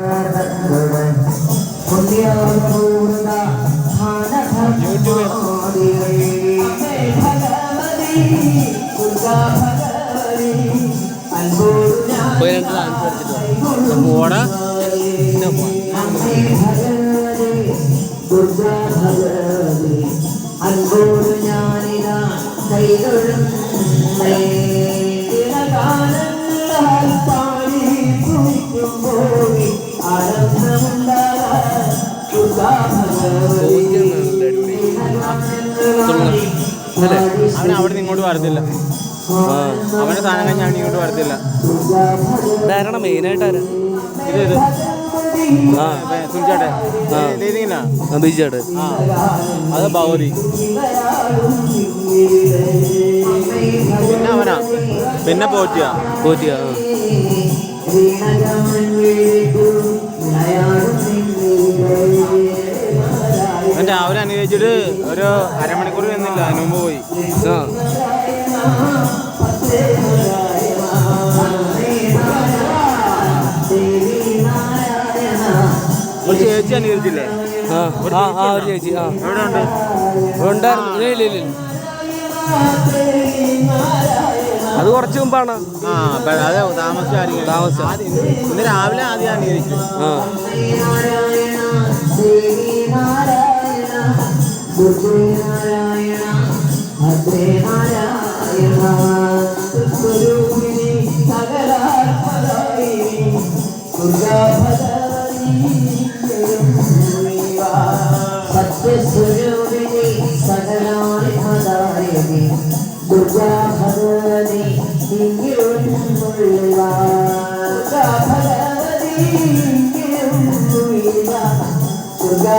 പതിനെട്ട് ഡാൻസ് കളിച്ചിട്ട് പോടാ പിന്നെ. അൻപോട് ഞാനിതാ കൈതൊഴും പാടി കുളിക്കുമ്പോൾ അല്ലേ? അവൻ അവിടെ നിന്ന് ഇങ്ങോട്ട് വരത്തില്ല. അവന്റെ സാധനങ്ങൾ ഞാൻ ഇങ്ങോട്ട് വരത്തില്ല. ഇതാരാണ് മെയിനായിട്ട് ആരാ ഇത് ഇത് ആ. അത് പിന്നെ അവനാ? പിന്നെ പോറ്റിയ. പോറ്റിയ ആ. അനുഭവിച്ചിട്ട് ഒരു അരമണിക്കൂർ നിന്നില്ല അതിന് മുമ്പ് പോയി. ഒരു ചേച്ചി അനുകരിച്ചില്ലേ ആ ആ ഒരു ചേച്ചി ആ. എവിടെ ഉണ്ട് ഉണ്ടായിരുന്നു. ഇല്ല ഇല്ല ഇല്ല. അത് കുറച്ച് മുമ്പാണ്. ആ അത് താമസിച്ച. ഇന്ന് രാവിലെ ആദ്യം അനുകരിച്ചു ആ. സത്യസ്വരൂപിണി സകലാനി മദായനി ദുർഗാ ഭഗവതി ഇങ്ങിലും ദുർഗാ ഭഗവതി ഇങ്ങിലും ദുർഗാ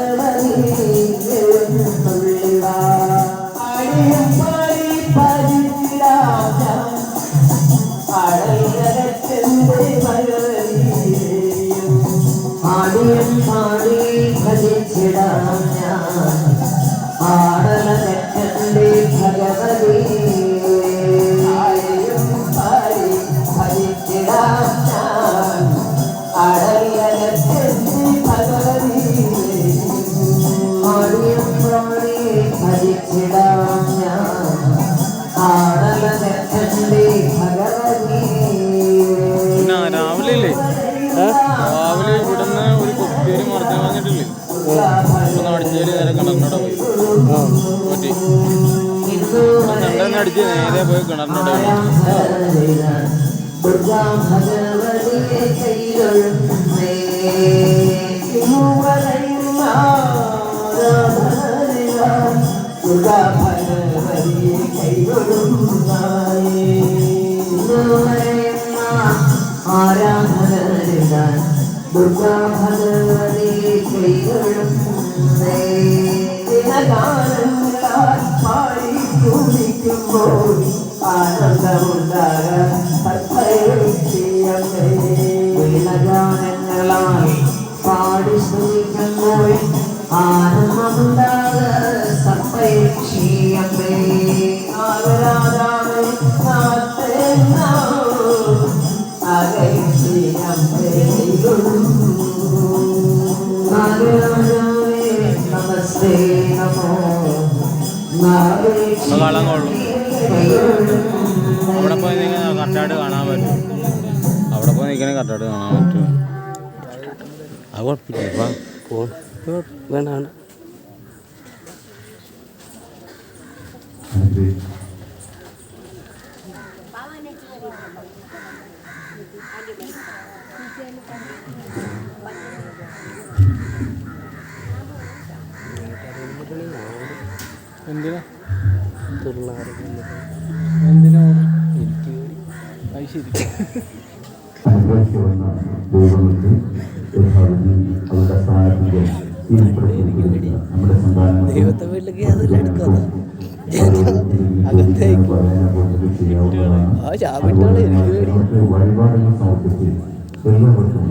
അടിച്ച് നേരെ പോയി കിണറിനോട് ആരാധന ദുർഗാ കൈതൊഴുന്നേ ദിനഗാനങ്ങളാൽ പാടി കുളിക്കുമ്പോൾ കറക്റ്റായിട്ട് കാണാൻ പറ്റും. അവിടെ പോയി നിൽക്കണേ കറക്റ്റായിട്ട് കാണാൻ പറ്റും. അത് കുഴപ്പമില്ല. വേണ്ട വേണ്ട എന്തിനാ? തൊള്ളായിരം വന്ന ദൈവങ്ങൾക്ക് അവരുടെ സ്ഥാനത്തിന്റെ നമ്മുടെ സന്താനങ്ങൾ ദൈവത്തെ വീട്ടിലേക്ക് അതിൽ എടുക്കാതെ അകത്തേക്ക്. ആ ചാവിട്ടാണ് എനിക്ക് വേണ്ടി വഴിപാടുകൾ സമർപ്പിച്ച് എല്ലാവർക്കും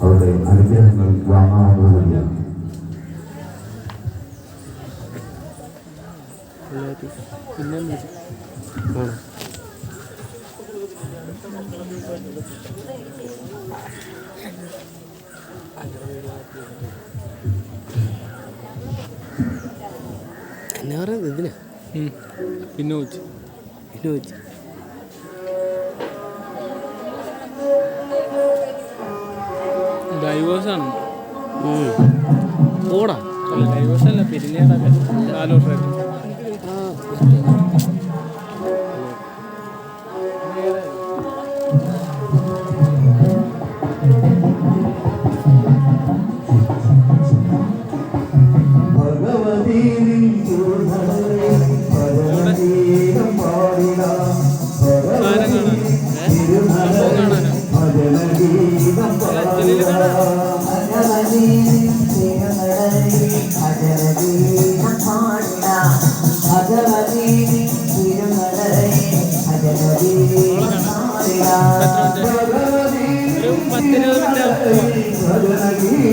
അവരുടെ അനുഗ്രഹങ്ങൾ വാങ്ങാവുന്നതല്ല പിന്നെ എന്നാ പറയുന്നത് ഇതിനാ. പിന്നെ വെച്ച് പിന്നെ വെച്ച് ഡൈവേഴ്സാണ് ഓടാ. അല്ല ഡൈവേഴ്സ് അല്ല ആ ഒരു പത്തിരുപത് മിനിറ്റ് നീ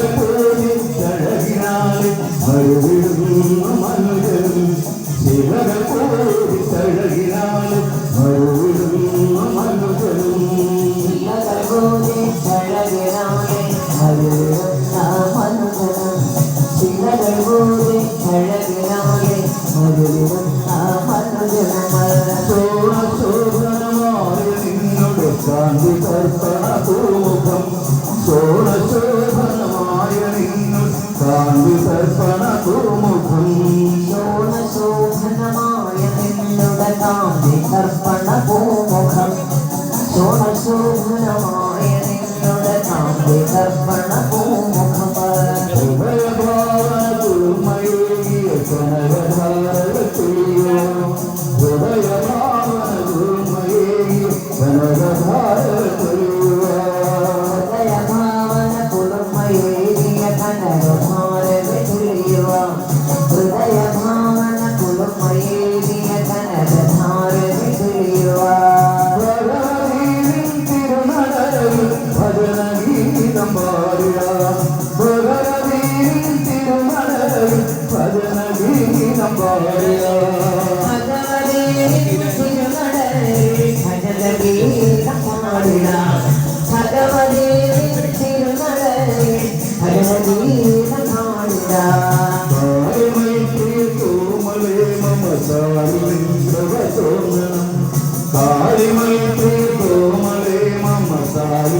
They have one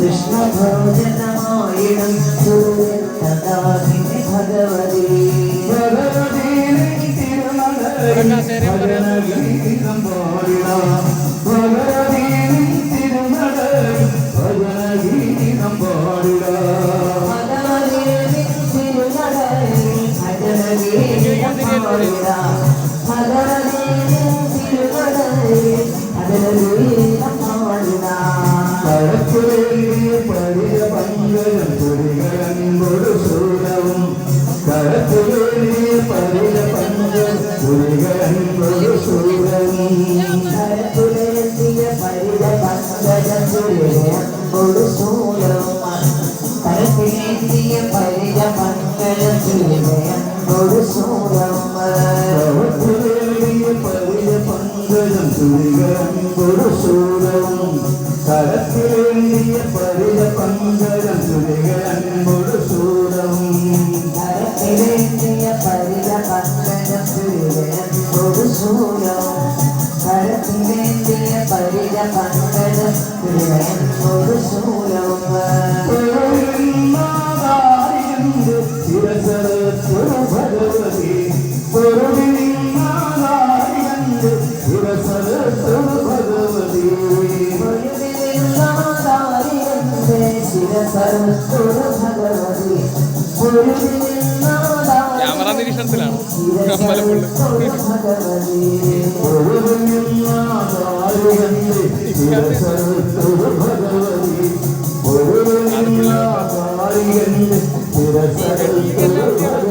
കൃഷ്ണഭോജനമായിടം സൂര്യൻ തഥാഭിനി ഭഗവതി ഭഗവതീരം പോലിടാം ഭഗവതി തിരുമല ഭഗവതീരം പോലിടാം ഭഗവതി തിരുമല ഭഗവതീരം പോലിടാം ഭഗവതീരം തിരുമല ഭഗവതീരം Senhor, eu sou ക്യാമറ നിരീക്ഷണത്തിലാണ്. അമ്പലപ്പുള്ളി. അത്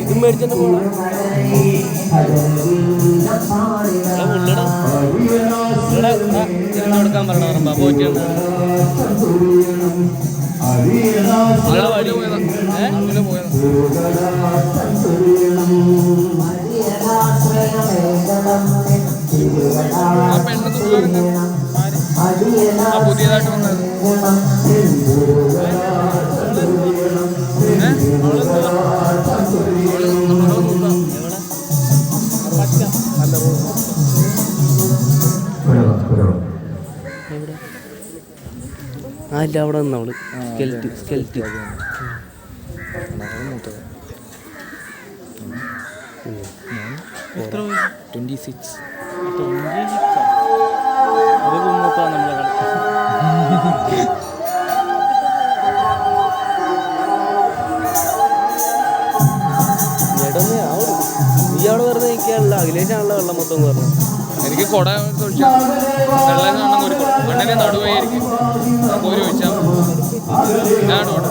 ഇതും മേടിച്ചെന്നെ കൊടുക്കാൻ പോയിട്ടാണ് ആളെ വഴി പുതിയതായിട്ട് വന്നത് ആ ഇല്ല അവിടെ നിന്നവൾ സ്കെൽറ്റ് സ്കെൽറ്റ് സ്കെൽറ്റ് ട്വന്റി സിക്സ്. അത് മൂത്താണ് നമ്മളെ കളി. ചേട്ടന്ന് ആ ഒരു നീ അവിടെ വെറുതെ നിൽക്കാനുള്ള അഖിലേഷാണല്ലോ വെള്ളം മൊത്തം പറഞ്ഞു എനിക്ക് കുട ഒഴിച്ചാൽ വെള്ളം കാണുന്ന ഒരു കുട കണ്ണിനെ നടുവായിരിക്കും കോരി ഒഴിച്ചാൽ ഇതാണ് കുട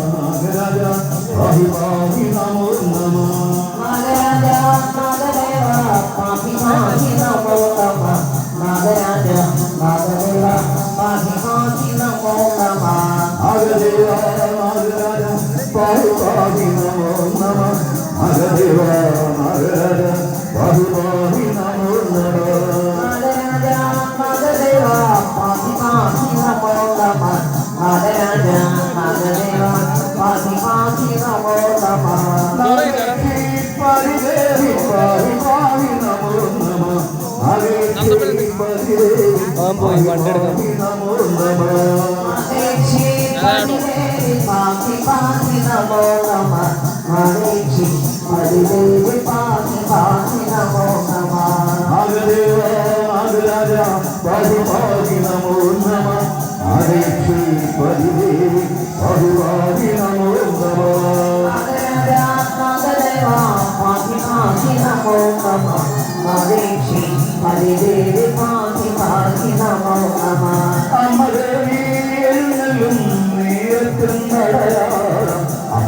അവൻ പോയി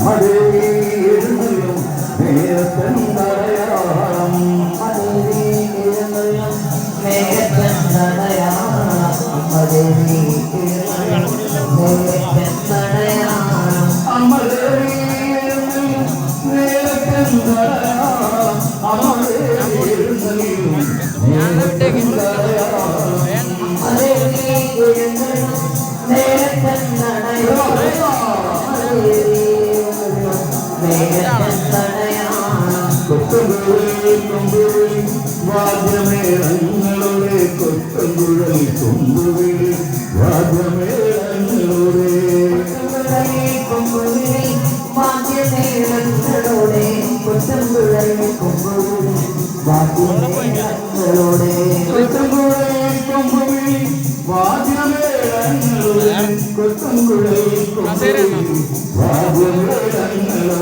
വണ്ടെടുക്കാൻ വാദ്യമേളങ്ങളുടെ കൊട്ടുകുഴൽ കൊമ്പുവിളി വാദ്യമേളങ്ങളുടെ കൊട്ടുകുഴൽ കൊമ്പുവിളി വാദ്യ കൊട്ടുംകുഴലിൽ കസേര എന്നാ? വാദ്യമേളങ്ങളോ